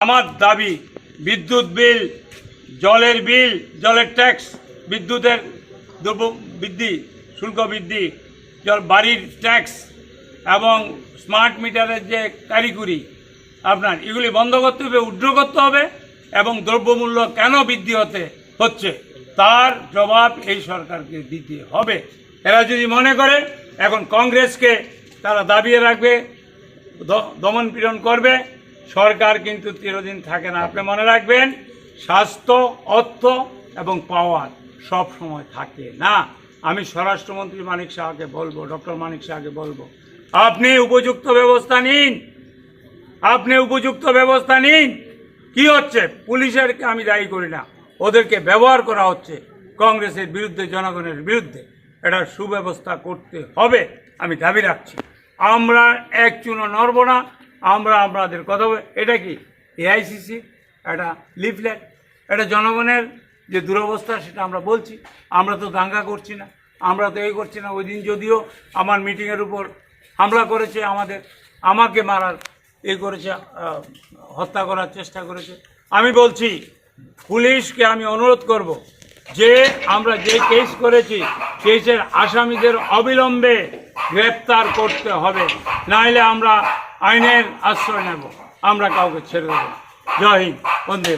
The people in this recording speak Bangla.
আমার দাবি, বিদ্যুৎ বিল, জলের বিল, জলের ট্যাক্স, বিদ্যুতের দ্রব্য বৃদ্ধি, শুল্ক বৃদ্ধি, জল বাড়ির ট্যাক্স এবং স্মার্ট মিটারের যে কারিগরি, আপনার এগুলি বন্ধ করতে হবে, উড্র করতে হবে এবং দ্রব্যমূল্য কেন বৃদ্ধি হতে হচ্ছে, তার জবাব এই সরকারকে দিতে হবে। এরা যদি মনে করে, এখন কংগ্রেসকে তারা দাবিয়ে রাখবে দমন পীড়ন করবে সরকার কিন্তু চিরদিন থাকে না। আপনি মনে রাখবেন, স্বাস্থ্য, অর্থ এবং পাওয়ার সব সময় থাকে না। আমি স্বরাষ্ট্রমন্ত্রী মানিক শাহকে বলব, ডক্টর মানিক শাহকে বলব, আপনি উপযুক্ত ব্যবস্থা নিন। আপনি উপযুক্ত ব্যবস্থা নিন। কি হচ্ছে? পুলিশেরকে আমি দায়ী করি না। ওদেরকে ব্যবহার করা হচ্ছে কংগ্রেসের বিরুদ্ধে, জনগণের বিরুদ্ধে। এটা সুব্যবস্থা করতে হবে, আমি দাবি রাখছি। আমরা এক চুনো নড়ব না। আমরা আপনাদের কথা এটা কি? এআইসিসি একটা লিফলেট এটা জনগণের যে দুরবস্থা, সেটা আমরা বলছি। আমরা তো দাঙ্গা করছি না। আমরা তো এই করছি না। ওই দিন যদিও আমার মিটিংয়ের উপর হামলা করেছে আমাদের। আমাকে মারার, এ করেছে হত্যা করার চেষ্টা করেছে। আমি বলছি, পুলিশকে আমি অনুরোধ করব, যে আমরা যে কেস করেছি কেসের আসামিদের অবিলম্বে গ্রেপ্তার করতে হবে। নাইলে আমরা আইনের আশ্রয় নেব আমরা কাউকে ছেড়ে দেব। জয় হিন্দ বন্দে।